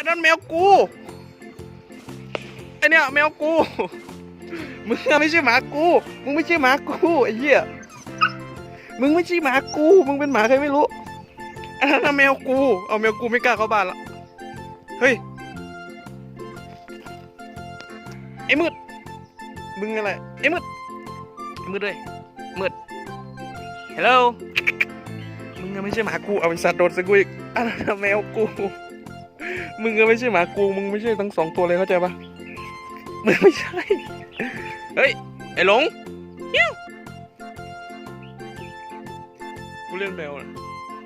อันนั้นแมวกูไอเนี่ยแมวกูมึงไม่ใช่หมากู มึงไม่ใช่หมากูไอ้เหี้ยมึงไม่ใช่หมากู มึงเป็นหมาใครไม่รู้อันนั้นนะแมวกู เอาแมวกูไม่กล้าเข้าบ้านละเฮ้ยไอ้มืดมึงอะไรไอ้มืดไอ้มืดเลยมืดฮัลโหลมึงไม่ใช่หมากูเอาเป็นสัตว์โดนสกูอีกอันนั้นนะแมวกู มึงก็ไม่ใช่หมากู มึงไม่ใช่ทั้งสองตัวเลยเข้าใจปะมึงไม่ใช่ เฮ้ย ไอ้หลงเหี้ยวกูเล่นแมวนะ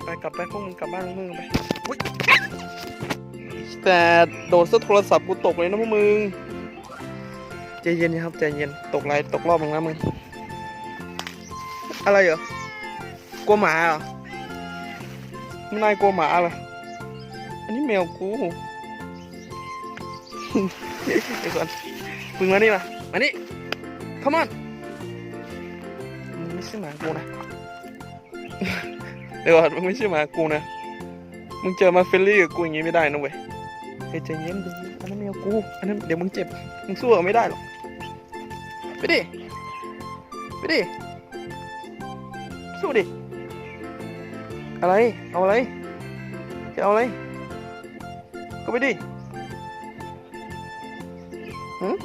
ไปกลับไปพวกมึงกลับบ้านมึงไปแต่โดนซะโทรศัพท์กูตกเลยนะพวกมึง ใจเย็นนะครับใจเย็น ตกไรตกรอบมึงนะมึง อะไรเหรอกลัวหมาเหรอไม่นายกลัวหมาเหรอ อันนี้แมวกูเดี๋ยวก่อนมึงมานี่มา มานี่ come on มึงไม่ใช่หมากูนะ เดี๋ยวก่อนมึงไม่ใช่หมากูนะ มึงเจอมาเฟรนลี่กับกูอย่างงี้ไม่ได้นะเว้ยเฮ้ยใจเย็นดิอันนั้นแมวกู อันนั้นเดี๋ยวมึงเจ็บ มึงสู้กับไม่ได้หรอก ไปดิ ไปดิ สู้ดิ อะไร เอาอะไร จะเอาอะไร ไปดิหืม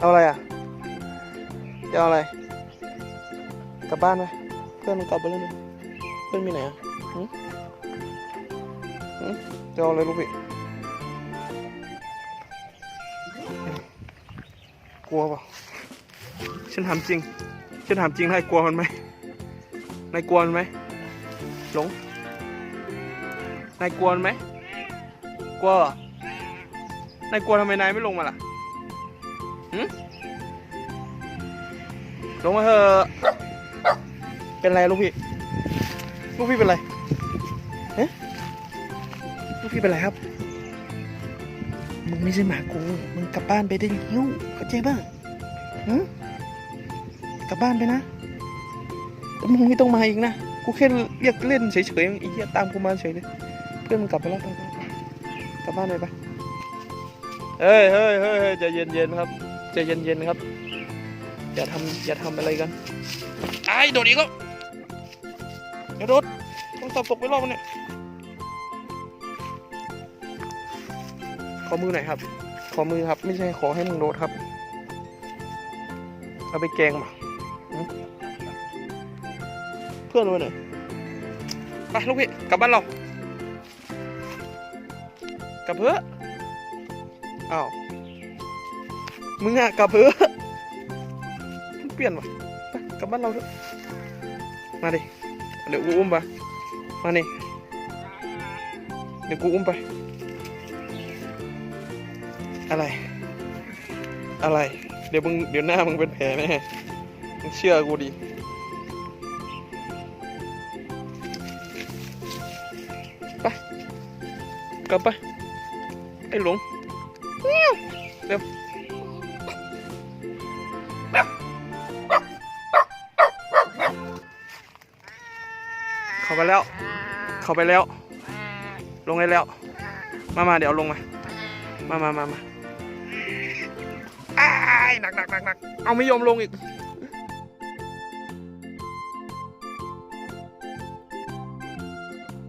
เอาอะไรอะ จะเอาอะไร กลับบ้านไหมเพื่อนมันกลับไปแล้วนะเพื่อนมีไหนอะหืมหืมจะเอาอะไรลูกพี่ กลัวเปล่าฉันถามจริง ฉันถามจริงนายกลัวมันไหมนายกลัวมันไหมหลงนายกลัวมันไหม ลัวเหรอนายกลัวทำไมนายไม่ลงมาล่ะหืลงมาเถอะเป็นไรลูกพี่ ลูกพี่เป็นไรเอ๊ะลูกพี่เป็นไรครับ มึงไม่ใช่หมากู มึงกลับบ้านไปได้แล้วเข้าใจป่ะหืมกลับบ้านไปนะแล้วมึงไม่ต้องมาอีกนะ กูแค่เรียกเล่นเฉยๆไอ้เหี้ยตามกูมาเฉยเลย เพื่อนมึงกลับไปแล้วไปไปไป กลับบ้านเลยไปเฮ้ยเฮ้ยเฮ้ยเฮ้ยใจเย็นเย็นๆครับใจเย็นเย็นๆครับ อย่าทำอย่าทำอะไรกันไอ้ายโดดอีกแล้วอย่าโดดต้องสับตกไปรอบนึงเนี่ยขอมือหน่อยครับ ขอมือครับ ไม่ใช่ขอให้มึงโดดครับ เอาไปแกงมาหืมเพื่อนไว้หน่อยไปลูกพี่กลับบ้านเรา กลับเพื่ออ้าวมึงอะกลับเพื่อเปลี่ยนวะไปกลับบ้านเราเถอะมาดิเดี๋ยวกูอุ้มไปมานี่เดี๋ยวกูอุ้มไป อะไร อะไร เดี๋ยวมึงเดี๋ยวหน้ามึงเป็นแผลแน่มึงเชื่อกูดิไปกลับไป อ้หลงเร็วเร็วเข้าไปแล้ว เข้าไปแล้ว ลงได้แล้ว มามาเดี๋ยวลงมา มามามามาอ้ายหนักหนักหนักหนักเอาไม่ยอมลงอีก